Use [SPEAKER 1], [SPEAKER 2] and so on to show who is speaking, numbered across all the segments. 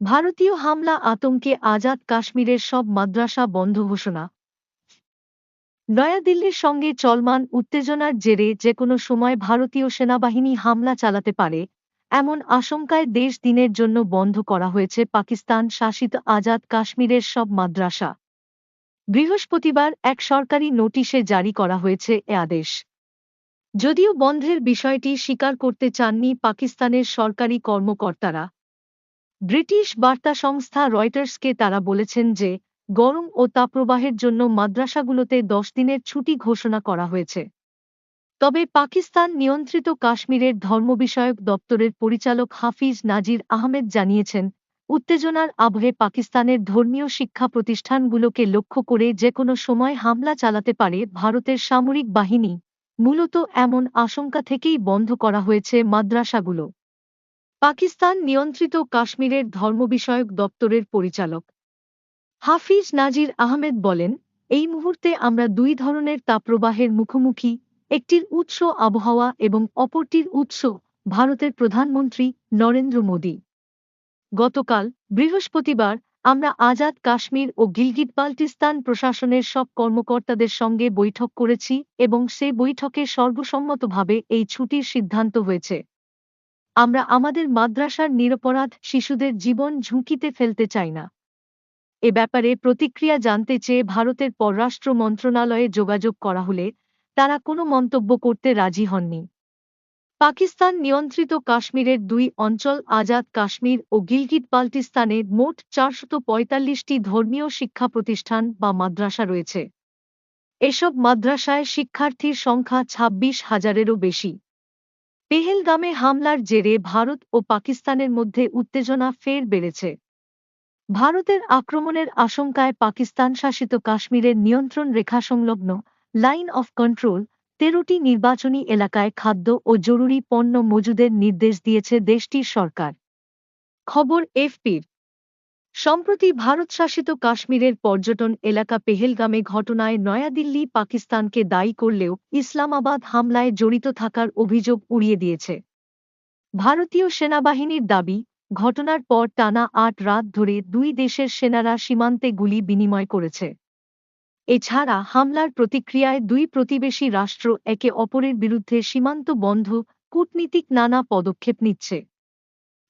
[SPEAKER 1] ভারতীয় হামলা আতঙ্কে আজাদ কাশ্মীরের সব মাদ্রাসা বন্ধ ঘোষণা। নয়াদিল্লির সঙ্গে চলমান উত্তেজনার জেরে যে কোনো সময় ভারতীয় সেনাবাহিনী হামলা চালাতে পারে, এমন আশঙ্কায় দেশ দিনের জন্য বন্ধ করা হয়েছে পাকিস্তান শাসিত আজাদ কাশ্মীরের সব মাদ্রাসা। বৃহস্পতিবার এক সরকারি নোটিশে জারি করা হয়েছে এ আদেশ। যদিও বন্ধের বিষয়টি স্বীকার করতে চাননি পাকিস্তানের সরকারি কর্মকর্তারা ব্রিটিশ বার্তা সংস্থা রয়টার্সকে তারা বলেছেন যে, গরম ও তাপপ্রবাহের জন্য মাদ্রাসাগুলোতে দশ দিনের ছুটি ঘোষণা করা হয়েছে। তবে পাকিস্তান নিয়ন্ত্রিত কাশ্মীরের ধর্মবিষয়ক দপ্তরের পরিচালক হাফিজ নাজির আহমেদ জানিয়েছেন, উত্তেজনার আবহে পাকিস্তানের ধর্মীয় শিক্ষা প্রতিষ্ঠানগুলোকে লক্ষ্য করে যে কোনো সময় হামলা চালাতে পারে ভারতের সামরিক বাহিনী। মূলত এমন আশঙ্কা থেকেই বন্ধ করা হয়েছে মাদ্রাসাগুলো। পাকিস্তান নিয়ন্ত্রিত কাশ্মীরের ধর্মবিষয়ক দপ্তরের পরিচালক। হাফিজ নাজির আহমেদ বলেন, এই মুহূর্তে আমরা দুই ধরনের তাপপ্রবাহের মুখোমুখি, একটির উৎস আবহাওয়া এবং অপরটির উৎস ভারতের প্রধানমন্ত্রী নরেন্দ্র মোদী। গতকাল বৃহস্পতিবার আমরা আজাদ কাশ্মীর ও গিলগিট বাল্টিস্তান প্রশাসনের সব কর্মকর্তাদের সঙ্গে বৈঠক করেছি এবং সে বৈঠকে সর্বসম্মতভাবে এই ছুটির সিদ্ধান্ত হয়েছে। আমরা আমাদের মাদ্রাসার নিরপরাধ শিশুদের জীবন ঝুঁকিতে ফেলতে চাই না। এ ব্যাপারে প্রতিক্রিয়া জানতে চেয়ে ভারতের পররাষ্ট্র মন্ত্রণালয়ে যোগাযোগ করা হলে তারা কোনো মন্তব্য করতে রাজি হননি। পাকিস্তান নিয়ন্ত্রিত কাশ্মীরের দুই অঞ্চল আজাদ কাশ্মীর ও গিলগিট বাল্টিস্তানে মোট চারশত পঁয়তাল্লিশটি ধর্মীয় শিক্ষা প্রতিষ্ঠান বা মাদ্রাসা রয়েছে। এসব মাদ্রাসায় শিক্ষার্থীর সংখ্যা ছাব্বিশ হাজারেরও বেশি। পেহেলগামে হামলার জেরে ভারত ও পাকিস্তানের মধ্যে উত্তেজনা ফের বেড়েছে। ভারতের আক্রমণের আশঙ্কায় পাকিস্তান শাসিত কাশ্মীরের নিয়ন্ত্রণ রেখা সংলগ্ন লাইন অফ কন্ট্রোল তেরোটি নির্বাচনী এলাকায় খাদ্য ও জরুরি পণ্য মজুদের নির্দেশ দিয়েছে দেশটির সরকার। খবর এফপির। সম্প্রতি ভারত শাসিত কাশ্মীরের পর্যটন এলাকা পেহেলগামে ঘটনায় নয়াদিল্লি পাকিস্তানকে দায়ী করলেও ইসলামাবাদ হামলায় জড়িত থাকার অভিযোগ উড়িয়ে দিয়েছে। ভারতীয় সেনাবাহিনীর দাবি, ঘটনার পর টানা আট রাত ধরে দুই দেশের সেনারা সীমান্তে গুলি বিনিময় করেছে। এছাড়া হামলার প্রতিক্রিয়ায় দুই প্রতিবেশী রাষ্ট্র একে অপরের বিরুদ্ধে সীমান্ত বন্ধ, কূটনীতিক নানা পদক্ষেপ নিচ্ছে।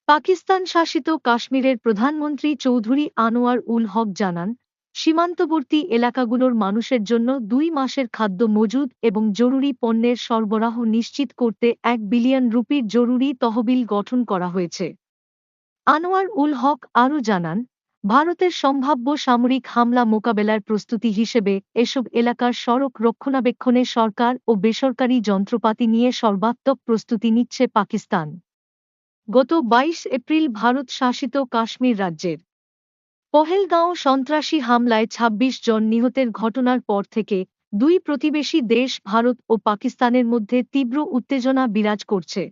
[SPEAKER 1] পাকিস্তান শাসিত কাশ্মীরের প্রধানমন্ত্রী চৌধুরী আনোয়ার উল হক জানান, সীমান্তবর্তী এলাকাগুলোর মানুষের জন্য দুই মাসের খাদ্য মজুদ এবং জরুরি পণ্যের সরবরাহ নিশ্চিত করতে এক বিলিয়ন রুপির জরুরি তহবিল গঠন করা হয়েছে। আনোয়ার উল হক আরও জানান, ভারতের সম্ভাব্য সামরিক হামলা মোকাবেলার প্রস্তুতি হিসেবে এসব এলাকার সড়ক রক্ষণাবেক্ষণে সরকার ও বেসরকারি যন্ত্রপাতি নিয়ে সর্বাত্মক প্রস্তুতি নিচ্ছে পাকিস্তান। গত ২২ এপ্রিল ভারত শাসিত কাশ্মীর রাজ্যের পহেলগাঁও সন্ত্রাসী হামলায় ২৬ জন নিহতের ঘটনার পর থেকে দুই প্রতিবেশী দেশ ভারত ও পাকিস্তানের মধ্যে তীব্র উত্তেজনা বিরাজ করছে।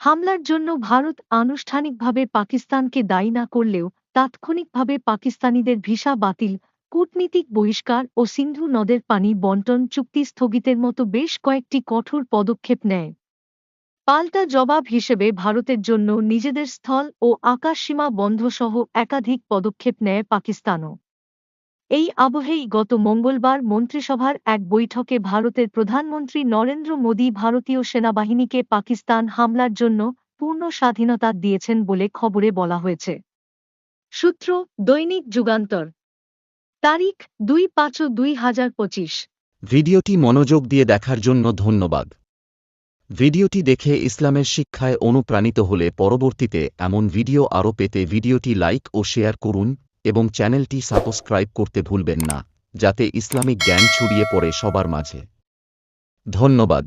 [SPEAKER 1] হামলার জন্য ভারত আনুষ্ঠানিকভাবে পাকিস্তানকে দায়ী না করলেও তাৎক্ষণিকভাবে পাকিস্তানিদের ভিসা বাতিল, কূটনীতিক বহিষ্কার ও সিন্ধু নদের পানি বন্টন চুক্তি স্থগিতের মতো বেশ কয়েকটি কঠোর পদক্ষেপ নেয়। পাল্টা জবাব হিসেবে ভারতের জন্য নিজেদের স্থল ও আকাশসীমা বন্ধসহ একাধিক পদক্ষেপ নেয় পাকিস্তানও। এই আবহেই গত মঙ্গলবার মন্ত্রিসভার এক বৈঠকে ভারতের প্রধানমন্ত্রী নরেন্দ্র মোদী ভারতীয় সেনাবাহিনীকে পাকিস্তান হামলার জন্য পূর্ণ স্বাধীনতা দিয়েছেন বলে খবরে বলা হয়েছে। সূত্র, দৈনিক যুগান্তর। তারিখ, দুই পাঁচ দুই হাজার পঁচিশ।
[SPEAKER 2] ভিডিওটি মনোযোগ দিয়ে দেখার জন্য ধন্যবাদ। ভিডিওটি দেখে ইসলামের শিক্ষায় অনুপ্রাণিত হলে পরবর্তীতে এমন ভিডিও আরও পেতে ভিডিওটি লাইক ও শেয়ার করুন এবং চ্যানেলটি সাবস্ক্রাইব করতে ভুলবেন না, যাতে ইসলামিক জ্ঞান ছড়িয়ে পড়ে সবার মাঝে। ধন্যবাদ।